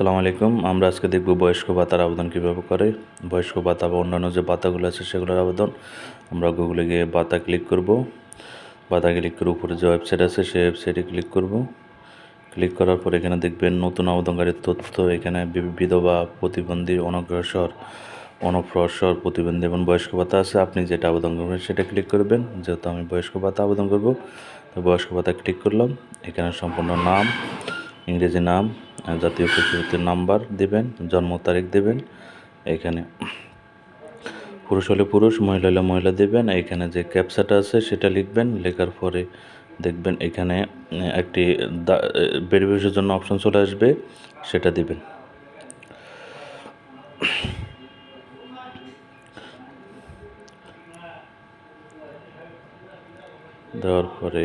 আসসালামু আলাইকুম। আমরা আজকে দেখব বয়স্ক ভাতার আবেদন কীভাবে করে। বয়স্ক ভাতা বা অন্যান্য যে ভাতাগুলো আছে সেগুলোর আবেদন আমরা গুগলে গিয়ে ভাতা ক্লিক করব। ভাতা ক্লিক করে উপরে যে ওয়েবসাইট আছে সেই ওয়েবসাইটে ক্লিক করব। ক্লিক করার পর এখানে দেখবেন নতুন আবেদনকারীর তথ্য, এখানে বিধবা, প্রতিবন্ধী, অনগ্রসর অনগ্রসর প্রতিবন্ধী এবং বয়স্ক ভাতা আছে। আপনি যেটা আবেদন করবেন সেটা ক্লিক করবেন। যেহেতু আমি বয়স্ক ভাতা আবেদন করব, তো বয়স্ক ভাতা ক্লিক করলাম। এখানে সম্পূর্ণ নাম, ইংরেজি নাম জাতীয় পরিচয়পত্রের নাম্বার দেবেন, জন্ম তারিখ দেবেন, এখানে পুরুষ হলে পুরুষ, মহিলা হলে মহিলা দেবেন, এখানে যে ক্যাপসাটা আছে সেটা লিখবেন, লেখার পরে দেখবেন এখানে একটি ভেরিফিকেশনের জন্য অপশন চলে আসবে, সেটা দিবেন। দেওয়ার পরে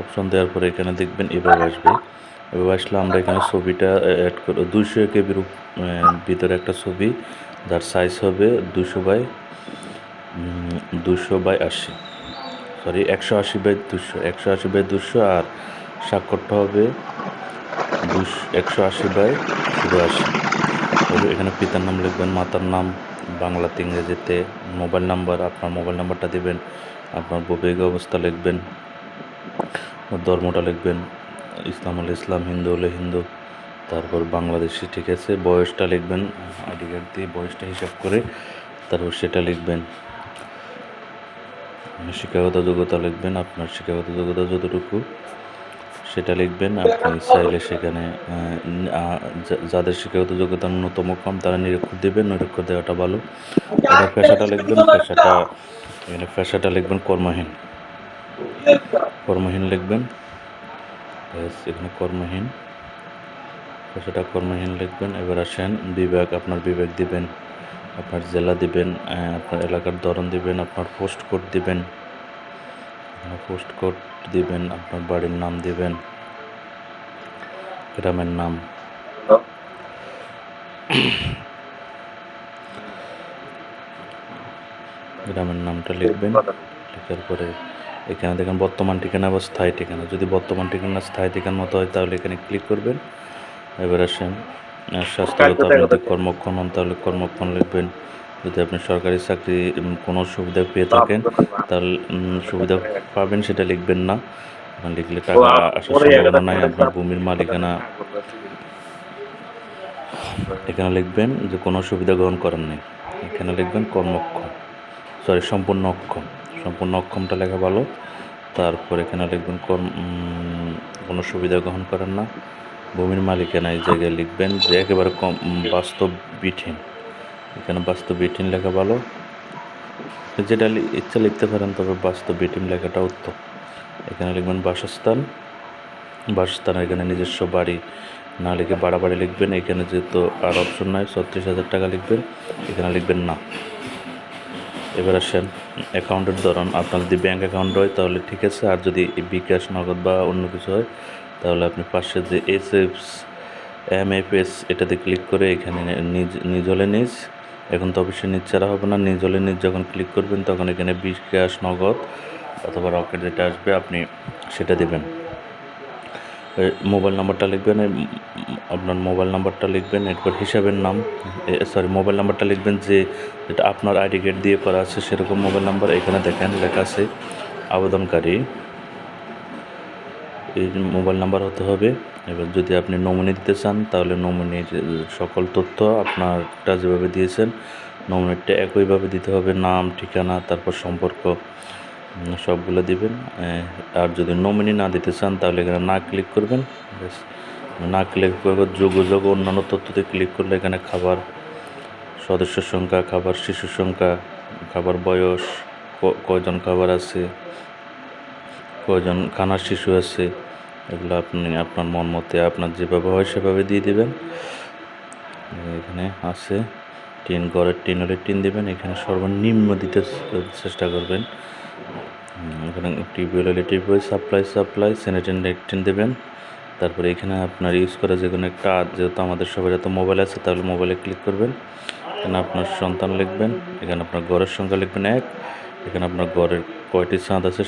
অপশন দেওয়ার পরে এখানে দেখবেন এভাবে আসবে। এভাবে আসলে আমরা এখানে ছবিটা অ্যাড করব দুইশো কেবির ভিতরে একটা ছবি, যার সাইজ হবে দুশো বাই দুশো বাই আশি। সরি একশো আশি বাই দুশো একশো আশি বাই দুশো আর স্বাক্ষরটা হবে দুশো একশো আশি বাই শুধু আশি। এখানে পিতার নাম লিখবেন, মাতার নাম, বাংলাতে ইংরেজিতে, মোবাইল নাম্বার, আপনার মোবাইল নাম্বারটা দেবেন আপনার বৈবাহিক অবস্থা লিখবেন, ধর্মটা লিখবেন, ইসলাম হলে ইসলাম, হিন্দু হলে হিন্দু, তারপর বাংলাদেশি, ঠিক আছে? বয়সটা লিখবেন, আইডি কার্ড দিয়ে বয়সটা হিসাব করে তারপর সেটা লিখবেন। শিক্ষাগত যোগ্যতা লিখবেন, আপনার শিক্ষাগত যোগ্যতা যতটুকু, সেটা লিখবেন। আপনি চাইলে সেখানে যাদের শিক্ষাগত যোগ্যতা ন্যূনতম কম, তারা নিরক্ষর দেবেন নিরক্ষর দেওয়াটা ভালো। পেশাটা লিখবেন, পেশাটা এখানে পেশাটা লিখবেন কর্মহীন। কর্মহীন লিখবেন। এখানে কর্মহীন। পেশাটা কর্মহীন লিখবেন। এবার আসেন বিভাগ আপনার বিভাগ দিবেন, আপনার জেলা দিবেন আপনার এলাকার ধরন দিবেন, আপনার পোস্ট কোড দিবেন পোস্ট কোড দিবেন, আপনার বাড়ির নাম দিবেন, গ্রামের নাম গ্রামের নামটা লিখবেন। লেখার পরে এখানে দেখেন বর্তমান ঠিকানা বা স্থায়ী ঠিকানা। যদি বর্তমান ঠিকানা স্থায়ী ঠিকানা মতো হয় তাহলে এখানে ক্লিক করবেন। এবার আসেন স্বাস্থ্যগত আপনি কর্মক্ষণ হন তাহলে কর্মক্ষণ লিখবেন। যদি আপনি সরকারি চাকরি কোনো সুবিধা পেয়ে থাকেন তাহলে সুবিধা পাবেন সেটা লিখবেন না। লিখলে টাকা আসার সম্ভাবনা নাই আপনার ভূমির মালিকানা। এখানে লিখবেন যে কোনো সুবিধা গ্রহণ করেন নাই। এখানে লিখবেন কর্মক্ষম সরি সম্পূর্ণ অক্ষম। সম্পূর্ণ অক্ষমটা লেখা ভালো। তারপর এখানে লিখবেন কোনো সুবিধা গ্রহণ করেন না। ভূমির মালিকানা এই জায়গায় লিখবেন যে একেবারে কম বাস্তব বিঠিন। এখানে বাস্তব বিঠিন লেখা ভালো। যেটা ইচ্ছা লিখতে পারেন, তবে বাস্তব বিঠিন লেখাটা উত্তম। এখানে লিখবেন বাসস্থান। বাসস্থান, এখানে নিজস্ব বাড়ি না লিখে বাড়াবাড়ি লিখবেন। এখানে যেহেতু আর অপশন নাই, ছত্রিশ হাজার টাকা লিখবেন। এখানে লিখবেন না। এবার আসেন, অ্যাকাউন্টের ধরন। আপনার যদি ব্যাঙ্ক অ্যাকাউন্ট হয়, তাহলে ঠিক আছে। আর যদি বিকাশ নগদ বা অন্য কিছু হয়, তাহলে আপনি পাশে যে S F M F S এটাতে ক্লিক করে এখানে নিজ নিজ হলে নিজ। এখন তো অবশ্যই নিজ ছাড়া হবে না। নিজ হলে নিজ যখন ক্লিক করবেন, তখন এখানে বিকাশ নগদ অথবা রকেট যেটা আসবে, আপনি সেটা দেবেন। মোবাইল নাম্বারটা লিখবেন আপনার মোবাইল নাম্বারটা লিখবেন, এরপর হিসাবের নাম সরি মোবাইল নাম্বারটা লিখবেন যে যেটা আপনার আইডি কার্ড দিয়ে করা আছে, সেরকম মোবাইল নাম্বার এখানে দেখেন লেখা আছে, আবেদনকারী। এই মোবাইল নাম্বার হতে হবে। এবার যদি আপনি নমিনি দিতে চান, তাহলে নমিনির সকল তথ্য আপনারটা যেভাবে দিয়েছেন নমিনিটা একইভাবে দিতে হবে, নাম, ঠিকানা, তারপর সম্পর্ক। সবগুলো দিবেন। আর যদি নমিনি না দিতে চান, তাহলে এখানে না ক্লিক করবেন। না ক্লিক করে যোগাযোগ ও অন্যান্য তথ্যতে ক্লিক করলে এখানে খাবার সদস্য সংখ্যা, খাবার শিশুর সংখ্যা, খাবার বয়স কয়জন খাবার আছে, কয়জন খানার শিশু আছে, এগুলো আপনি আপনার মন মতে, আপনার যেভাবে হয় সেভাবে দিয়ে দেবেন। এখানে আছে। টিন, ঘরের টিন হলে টিন দেবেন, এখানে সর্বনিম্ন দিতে চেষ্টা করবেন। এখানে টিউবওয়েল হলে tubewell supply supply sanitary tin দেবেন। তারপরে এখানে আপনার ইউজ করা যে কোনো একটা যেহেতু আমাদের সবাই যত মোবাইল আছে, তাহলে মোবাইলে ক্লিক করবেন। এখানে আপনার সন্তান লিখবেন, এখানে আপনার ঘরের সংখ্যা লিখবেন এক, এখানে আপনার ঘরের কয়টি ছাদ আছে